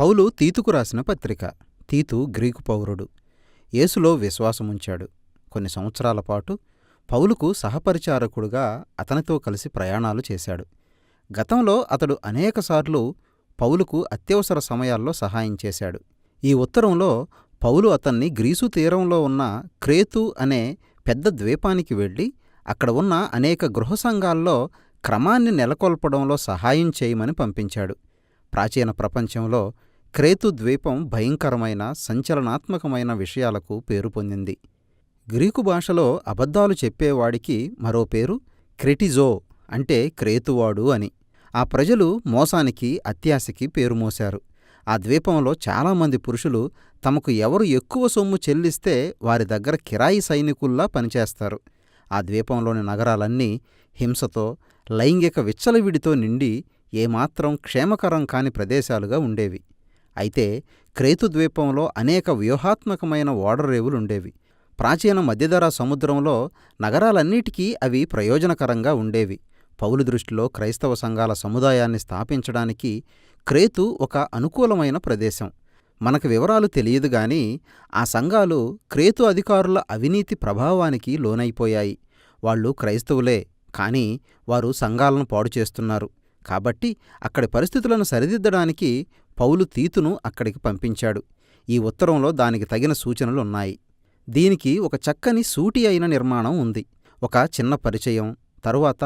పౌలు తీతుకు రాసిన పత్రిక. తీతు గ్రీకు పౌరుడు. యేసులో విశ్వాసముంచాడు. కొన్ని సంవత్సరాల పాటు పౌలుకు సహపరిచారకుడుగా అతనితో కలిసి ప్రయాణాలు చేశాడు. గతంలో అతడు అనేకసార్లు పౌలుకు అత్యవసర సమయాల్లో సహాయం చేశాడు. ఈ ఉత్తరంలో పౌలు అతన్ని గ్రీసు తీరంలో ఉన్న క్రేతు అనే పెద్ద ద్వీపానికి వెళ్ళి అక్కడ ఉన్న అనేక గృహ సంఘాల్లో క్రమాన్ని నెలకొల్పడంలో సహాయం చేయమని పంపించాడు. ప్రాచీన ప్రపంచంలో క్రేతు ద్వీపం భయంకరమైన సంచలనాత్మకమైన విషయాలకు పేరు పొందింది. గ్రీకు భాషలో అబద్ధాలు చెప్పేవాడికి మరో పేరు క్రెటిజో అంటే క్రేతువాడు అని. ఆ ప్రజలు మోసానికి అత్యాశకి పేరు మోశారు. ఆ ద్వీపంలో చాలామంది పురుషులు తమకు ఎవరు ఎక్కువ సొమ్ము చెల్లిస్తే వారి దగ్గర కిరాయి సైనికుల్లా పనిచేస్తారు. ఆ ద్వీపంలోని నగరాలన్నీ హింసతో లైంగిక విచ్చలవిడితో నిండి ఏమాత్రం క్షేమకరం కాని ప్రదేశాలుగా ఉండేవి. అయితే క్రేతు ద్వీపంలో అనేక వ్యూహాత్మకమైన ఓడరేవులుండేవి ప్రాచీన మధ్యధరా సముద్రంలో నగరాలన్నిటికీ అవి ప్రయోజనకరంగా ఉండేవి. పౌలు దృష్టిలో క్రైస్తవ సంఘాల సముదాయాన్ని స్థాపించడానికి క్రేతు ఒక అనుకూలమైన ప్రదేశం. మనకు వివరాలు తెలియదు గాని ఆ సంఘాలు క్రేతు అధికారుల అవినీతి ప్రభావానికి లోనైపోయాయి. వాళ్ళు క్రైస్తవులే కానీ వారు సంఘాలను పాడు చేస్తున్నారు కాబట్టి అక్కడి పరిస్థితులను సరిదిద్దడానికి పౌలు తీతును అక్కడికి పంపించాడు. ఈ ఉత్తరంలో దానికి తగిన సూచనలున్నాయి దీనికి ఒక చక్కని సూటి అయిన నిర్మాణం ఉంది. ఒక చిన్న పరిచయం. తరువాత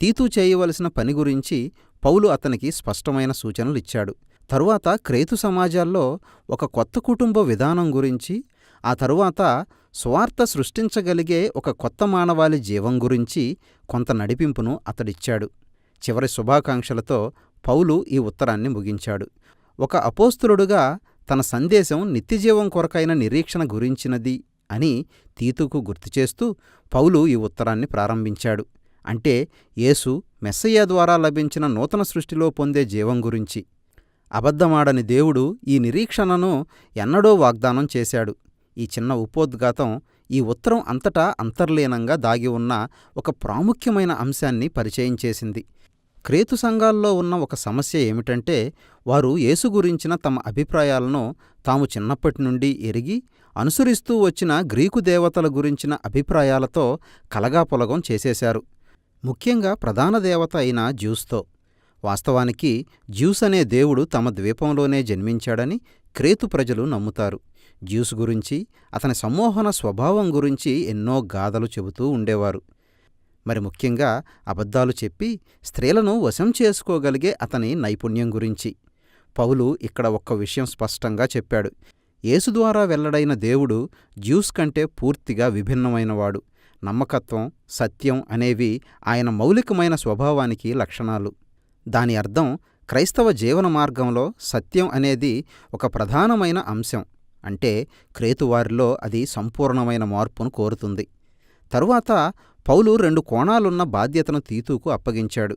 తీతు చేయవలసిన పని గురించి పౌలు అతనికి స్పష్టమైన సూచనలిచ్చాడు తరువాత క్రేతు సమాజాల్లో ఒక కొత్త కుటుంబ విధానం గురించి ఆ తరువాత స్వార్థ సృష్టించగలిగే ఒక కొత్త మానవాళి జీవం గురించి కొంత నడిపింపును అతడిచ్చాడు. చివరి శుభాకాంక్షలతో పౌలు ఈ ఉత్తరాన్ని ముగించాడు. ఒక అపోస్తులుడుగా తన సందేశం నిత్యజీవం కొరకైన నిరీక్షణ గురించినది అని తీతుకు గుర్తుచేస్తూ పౌలు ఈ ఉత్తరాన్ని ప్రారంభించాడు. అంటే యేసు మెస్సయ్య ద్వారా లభించిన నూతన సృష్టిలో పొందే జీవం గురించి. అబద్ధమాడని దేవుడు ఈ నిరీక్షణను ఎన్నడో వాగ్దానం చేశాడు. ఈ చిన్న ఉపోద్ఘాతం ఈ ఉత్తరం అంతటా అంతర్లీనంగా దాగి ఉన్న ఒక ప్రాముఖ్యమైన అంశాన్ని పరిచయం చేసింది. క్రేతు సంఘాల్లో ఉన్న ఒక సమస్య ఏమిటంటే వారు యేసు గురించిన తమ అభిప్రాయాలను తాము చిన్నప్పటి నుండి ఎరిగి అనుసరిస్తూ వచ్చిన గ్రీకు దేవతల గురించిన అభిప్రాయాలతో కలగాపొలగం చేసేశారు. ముఖ్యంగా ప్రధాన దేవత అయిన జ్యూస్తో. వాస్తవానికి జ్యూస్ అనే దేవుడు తమ ద్వీపంలోనే జన్మించాడని క్రేతు ప్రజలు నమ్ముతారు. జ్యూస్ గురించి అతని సమ్మోహన స్వభావం గురించి ఎన్నో గాథలు చెబుతూ ఉండేవారు. మరి ముఖ్యంగా అబద్ధాలు చెప్పి స్త్రీలను వశం చేసుకోగలిగే అతని నైపుణ్యం గురించి. పౌలు ఇక్కడ ఒక్క విషయం స్పష్టంగా చెప్పాడు. యేసు ద్వారా వెల్లడైన దేవుడు జ్యూస్ కంటే పూర్తిగా విభిన్నమైనవాడు. నమ్మకత్వం సత్యం అనేవి ఆయన మౌలికమైన స్వభావానికి లక్షణాలు. దాని అర్థం క్రైస్తవ జీవన మార్గంలో సత్యం అనేది ఒక ప్రధానమైన అంశం. అంటే క్రేతువారిలో అది సంపూర్ణమైన మార్పును కోరుతుంది. తరువాత పౌలు రెండు కోణాలున్న బాధ్యతను తీతూకు అప్పగించాడు.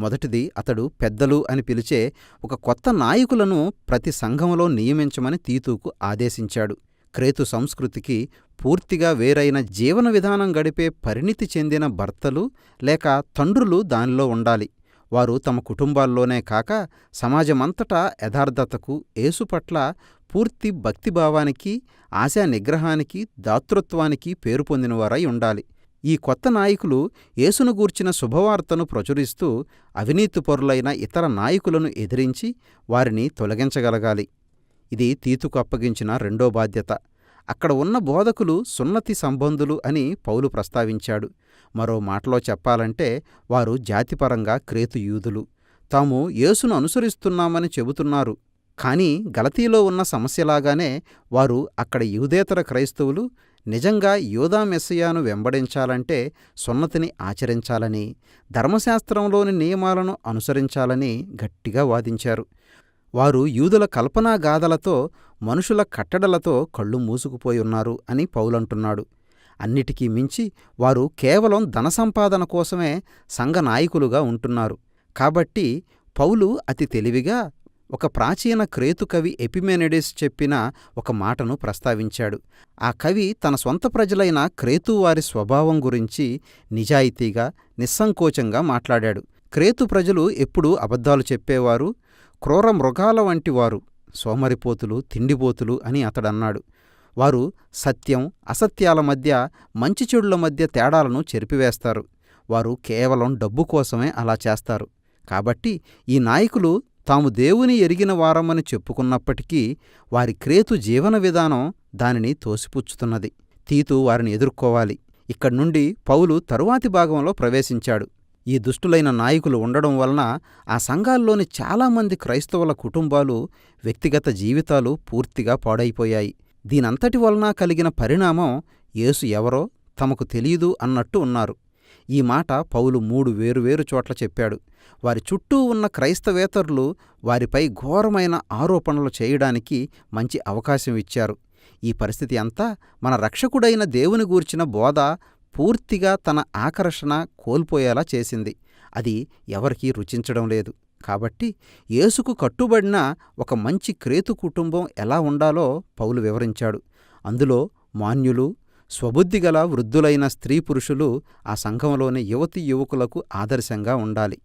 మొదటిది అతడు పెద్దలు అని పిలిచే ఒక కొత్త నాయకులను ప్రతి సంఘంలో నియమించమని తీతూకు ఆదేశించాడు. క్రేతు సంస్కృతికి పూర్తిగా వేరైన జీవన విధానం గడిపే పరిణితి చెందిన భర్తలు లేక తండ్రులు దానిలో ఉండాలి. వారు తమ కుటుంబాల్లోనే కాక సమాజమంతటా యథార్థతకు యేసు పట్ల పూర్తి భక్తిభావానికి ఆశా నిగ్రహానికి దాతృత్వానికి పేరు పొందినవారై ఉండాలి. ఈ కొత్త నాయకులు యేసును గూర్చిన శుభవార్తను ప్రచురిస్తూ అవినీతిపరులైన ఇతర నాయకులను ఎదిరించి వారిని తొలగించగలగాలి. ఇది తీతుకు అప్పగించిన రెండో బాధ్యత. అక్కడ ఉన్న బోధకులు సున్నతి సంబంధులు అని పౌలు ప్రస్తావించాడు. మరో మాటలో చెప్పాలంటే వారు జాతిపరంగా క్రేతుయూదులు తాము యేసును అనుసరిస్తున్నామని చెబుతున్నారు. కానీ గలతీలో ఉన్న సమస్యలాగానే వారు అక్కడ యూదేతర క్రైస్తవులు నిజంగా యోధా మెస్సయాను వెంబడించాలంటే సున్నతిని ఆచరించాలని ధర్మశాస్త్రంలోని నియమాలను అనుసరించాలని గట్టిగా వాదించారు. వారు యూదుల కల్పనా గాథలతో మనుషుల కట్టడలతో కళ్ళు మూసుకుపోయి ఉన్నారు అని పౌలంటున్నాడు. అన్నిటికీ మించి వారు కేవలం ధనసంపాదన కోసమే సంఘ నాయకులుగా ఉంటున్నారు. కాబట్టి పౌలు అతి తెలివిగా ఒక ప్రాచీన క్రేతు కవి ఎపిమెనిడిస్ చెప్పిన ఒక మాటను ప్రస్తావించాడు. ఆ కవి తన సొంత ప్రజలైన క్రేతువారి స్వభావం గురించి నిజాయితీగా నిస్సంకోచంగా మాట్లాడాడు. క్రేతు ప్రజలు ఎప్పుడూ అబద్ధాలు చెప్పేవారు క్రూర మృగాల వంటివారు సోమరిపోతులు తిండిపోతులు అని అతడన్నాడు. వారు సత్యం అసత్యాల మధ్య మంచి చెడుల మధ్య తేడాలను చెరిపివేస్తారు. వారు కేవలం డబ్బు కోసమే అలా చేస్తారు. కాబట్టి ఈ నాయకులు తాము దేవుని ఎరిగిన వారమని చెప్పుకున్నప్పటికీ వారి క్రేతు జీవన విధానం దానిని తోసిపుచ్చుతున్నది. తీతు వారిని ఎదుర్కోవాలి. ఇక్కడి నుండి పౌలు తరువాతి భాగంలో ప్రవేశించాడు. ఈ దుష్టులైన నాయకులు ఉండడం వలన ఆ సంఘాల్లోని చాలామంది క్రైస్తవుల కుటుంబాలు వ్యక్తిగత జీవితాలు పూర్తిగా పాడైపోయాయి. దీనంతటి వలన కలిగిన పరిణామం యేసు ఎవరో తమకు తెలియదు అన్నట్టు ఉన్నారు. ఈ మాట పౌలు మూడు వేరువేరు చోట్ల చెప్పాడు. వారి చుట్టూ ఉన్న క్రైస్తవేతరులు వారిపై ఘోరమైన ఆరోపణలు చేయడానికి మంచి అవకాశం ఇచ్చారు. ఈ పరిస్థితి అంతా మన రక్షకుడైన దేవుని గూర్చిన బోధ పూర్తిగా తన ఆకర్షణ కోల్పోయేలా చేసింది. అది ఎవరికీ రుచించడం లేదు. కాబట్టి యేసుకు కట్టుబడిన ఒక మంచి క్రేతు కుటుంబం ఎలా ఉండాలో పౌలు వివరించాడు. అందులో మాన్యులు స్వబుద్ధిగల వృద్ధులైన స్త్రీ పురుషులు ఆ సంఘంలోని యువతి యువకులకు ఆదర్శంగా ఉండాలి.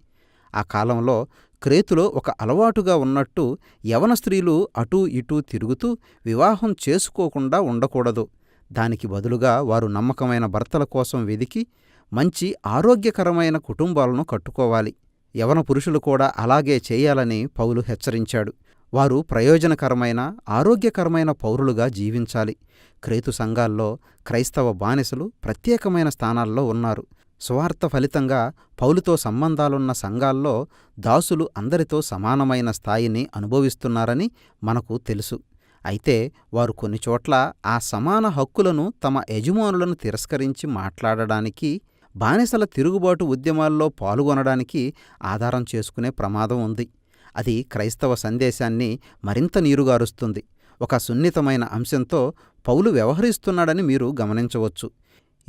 ఆ కాలంలో క్రేతులో ఒక అలవాటుగా ఉన్నట్టు యవన స్త్రీలు అటూ ఇటూ తిరుగుతూ వివాహం చేసుకోకుండా ఉండకూడదు. దానికి బదులుగా వారు నమ్మకమైన భర్తల కోసం వెదికి మంచి ఆరోగ్యకరమైన కుటుంబాలను కట్టుకోవాలి. యవన పురుషులు కూడా అలాగే చేయాలని పౌలు హెచ్చరించాడు. వారు ప్రయోజనకరమైన ఆరోగ్యకరమైన పౌరులుగా జీవించాలి. క్రేతు సంఘాల్లో క్రైస్తవ బానిసలు ప్రత్యేకమైన స్థానాల్లో ఉన్నారు. స్వార్థ ఫలితంగా పౌలుతో సంబంధాలున్న సంఘాల్లో దాసులు అందరితో సమానమైన స్థాయిని అనుభవిస్తున్నారని మనకు తెలుసు. అయితే వారు కొన్ని చోట్ల ఆ సమాన హక్కులను తమ యజమానులను తిరస్కరించి మాట్లాడడానికి బానిసల తిరుగుబాటు ఉద్యమాల్లో పాల్గొనడానికి ఆధారం చేసుకునే ప్రమాదం ఉంది. అది క్రైస్తవ సందేశాన్ని మరింత నీరుగారుస్తుంది. ఒక సున్నితమైన అంశంతో పౌలు వ్యవహరిస్తున్నాడని మీరు గమనించవచ్చు.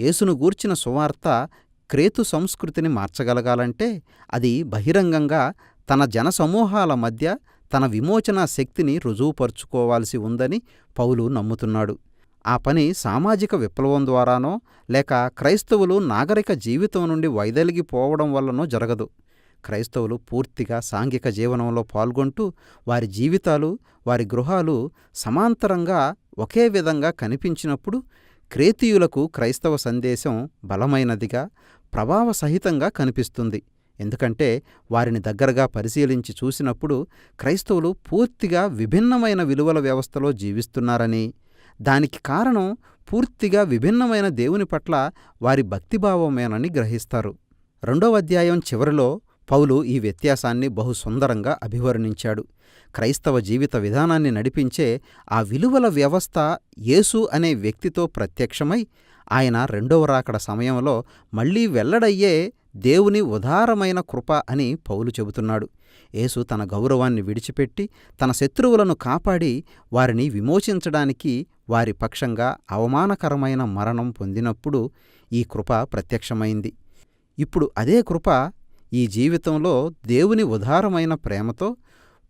యేసును గూర్చిన సువార్త క్రేతు సంస్కృతిని మార్చగలగాలంటే అది బహిరంగంగా తన జనసమూహాల మధ్య తన విమోచన శక్తిని రుజువుపరుచుకోవాల్సి ఉందని పౌలు నమ్ముతున్నాడు. ఆ పని సామాజిక విప్లవం ద్వారానో లేక క్రైస్తవులు నాగరిక జీవితం నుండి వైదొలిగిపోవడం వల్లనో జరగదు. క్రైస్తవులు పూర్తిగా సాంఘిక జీవనంలో పాల్గొంటూ వారి జీవితాలు వారి గృహాలు సమాంతరంగా ఒకే విధంగా కనిపించినప్పుడు క్రేతీయులకు క్రైస్తవ సందేశం బలమైనదిగా ప్రభావసహితంగా కనిపిస్తుంది. ఎందుకంటే వారిని దగ్గరగా పరిశీలించి చూసినప్పుడు క్రైస్తవులు పూర్తిగా విభిన్నమైన విలువల వ్యవస్థలో జీవిస్తున్నారని దానికి కారణం పూర్తిగా విభిన్నమైన దేవుని పట్ల వారి భక్తిభావమేనని గ్రహిస్తారు. రెండవ అధ్యాయం చివరిలో పౌలు ఈ వ్యత్యాసాన్ని బహు సుందరంగా అభివర్ణించాడు. క్రైస్తవ జీవిత విధానాన్ని నడిపించే ఆ విలువల వ్యవస్థ యేసు అనే వ్యక్తితో ప్రత్యక్షమై ఆయన రెండవ రాకడ సమయంలో మళ్ళీ వెల్లడయ్యే దేవుని ఉదారమైన కృప అని పౌలు చెబుతున్నాడు. యేసు తన గౌరవాన్ని విడిచిపెట్టి తన శత్రువులను కాపాడి వారిని విమోచించడానికి వారి పక్షంగా అవమానకరమైన మరణం పొందినప్పుడు ఈ కృప ప్రత్యక్షమైంది. ఇప్పుడు అదే కృప ఈ జీవితంలో దేవుని ఉదారమైన ప్రేమతో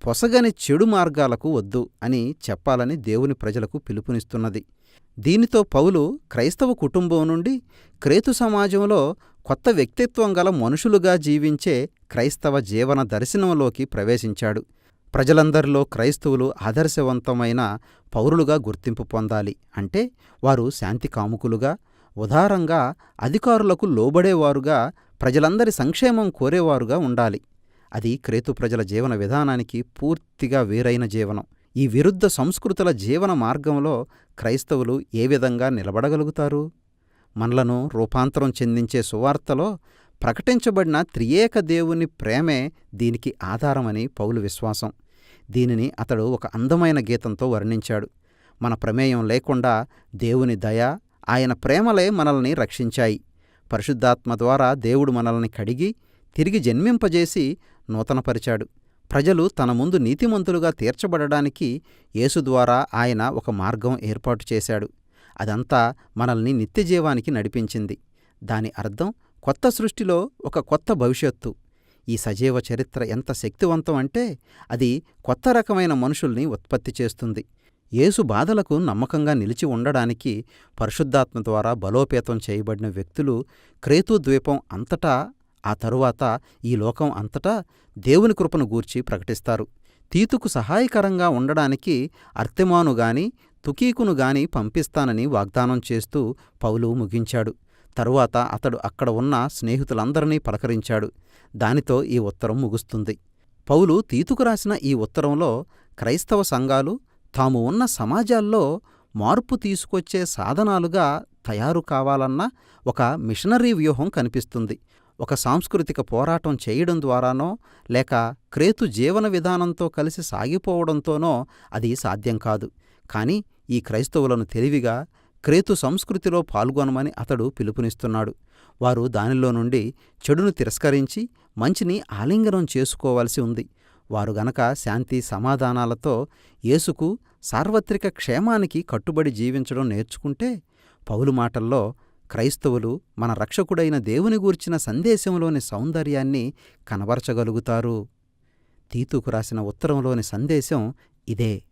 పొసగని చెడు మార్గాలకు వద్దు అని చెప్పాలని దేవుని ప్రజలకు పిలుపునిస్తున్నది. దీనితో పౌలు క్రైస్తవ కుటుంబం నుండి క్రేతు సమాజంలో కొత్త వ్యక్తిత్వం గల మనుషులుగా జీవించే క్రైస్తవ జీవన దర్శనంలోకి ప్రవేశించాడు. ప్రజలందరిలో క్రైస్తవులు ఆదర్శవంతమైన పౌరులుగా గుర్తింపు పొందాలి అంటే వారు శాంతి కాముకులుగా ఉదారంగా అధికారులకు లోబడేవారుగా ప్రజలందరి సంక్షేమం కోరేవారుగా ఉండాలి. అది క్రేతు ప్రజల జీవన విధానానికి పూర్తిగా వేరైన జీవనం. ఈ విరుద్ధ సంస్కృతుల జీవన మార్గంలో క్రైస్తవులు ఏ విధంగా నిలబడగలుగుతారు? మనలను రూపాంతరం చెందించే సువార్తలో ప్రకటించబడిన త్రియేక దేవుని ప్రేమే దీనికి ఆధారమని పౌలు విశ్వాసం. దీనిని అతడు ఒక అందమైన గీతంతో వర్ణించాడు. మన ప్రమేయం లేకుండా దేవుని దయ ఆయన ప్రేమలే మనల్ని రక్షించాయి. పరిశుద్ధాత్మ ద్వారా దేవుడు మనల్ని కడిగి తిరిగి జన్మింపజేసి నూతనపరిచాడు. ప్రజలు తన ముందు నీతిమంతులుగా తీర్చబడడానికి యేసు ద్వారా ఆయన ఒక మార్గం ఏర్పాటు చేశాడు. అదంతా మనల్ని నిత్యజీవానికి నడిపించింది. దాని అర్థం కొత్త సృష్టిలో ఒక కొత్త భవిష్యత్తు. ఈ సజీవ చరిత్ర ఎంత శక్తివంతం అంటే అది కొత్త రకమైన మనుషుల్ని ఉత్పత్తి చేస్తుంది. యేసు బాధలకు నమ్మకంగా నిలిచి ఉండడానికి పరిశుద్ధాత్మ ద్వారా బలోపేతం చేయబడిన వ్యక్తులు క్రేతు ద్వీపం అంతటా ఆ తరువాత ఈ లోకం అంతటా దేవుని కృపను గూర్చి ప్రకటిస్తారు. తీతుకు సహాయకరంగా ఉండడానికి అర్తెమాను గాని తుకీకును గాని పంపిస్తానని వాగ్దానం చేస్తూ పౌలు ముగించాడు. తరువాత అతడు అక్కడ ఉన్న స్నేహితులందరినీ పలకరించాడు. దానితో ఈ ఉత్తరం ముగుస్తుంది. పౌలు తీతుకు రాసిన ఈ ఉత్తరంలో క్రైస్తవ సంఘాలు తాము ఉన్న సమాజాల్లో మార్పు తీసుకొచ్చే సాధనాలుగా తయారు కావాలన్న ఒక మిషనరీ వ్యూహం కనిపిస్తుంది. ఒక సాంస్కృతిక పోరాటం చేయడం ద్వారానో లేక క్రేతు జీవన విధానంతో కలిసి సాగిపోవడంతోనో అది సాధ్యం కాదు. కానీ ఈ క్రైస్తవులను తెలివిగా క్రేతు సంస్కృతిలో పాల్గొనమని అతడు పిలుపునిస్తున్నాడు. వారు దానిలో నుండి చెడును తిరస్కరించి మంచిని ఆలింగనం చేసుకోవాల్సి ఉంది. వారు గనక శాంతి సమాధానాలతో యేసుకు సార్వత్రిక క్షేమానికి కట్టుబడి జీవించడం నేర్చుకుంటే పౌలు మాటల్లో క్రైస్తవులు మన రక్షకుడైన దేవుని గూర్చిన సందేశంలోని సౌందర్యాన్ని కనబరచగలుగుతారు. తీతుకు రాసిన ఉత్తరంలోని సందేశం ఇదే.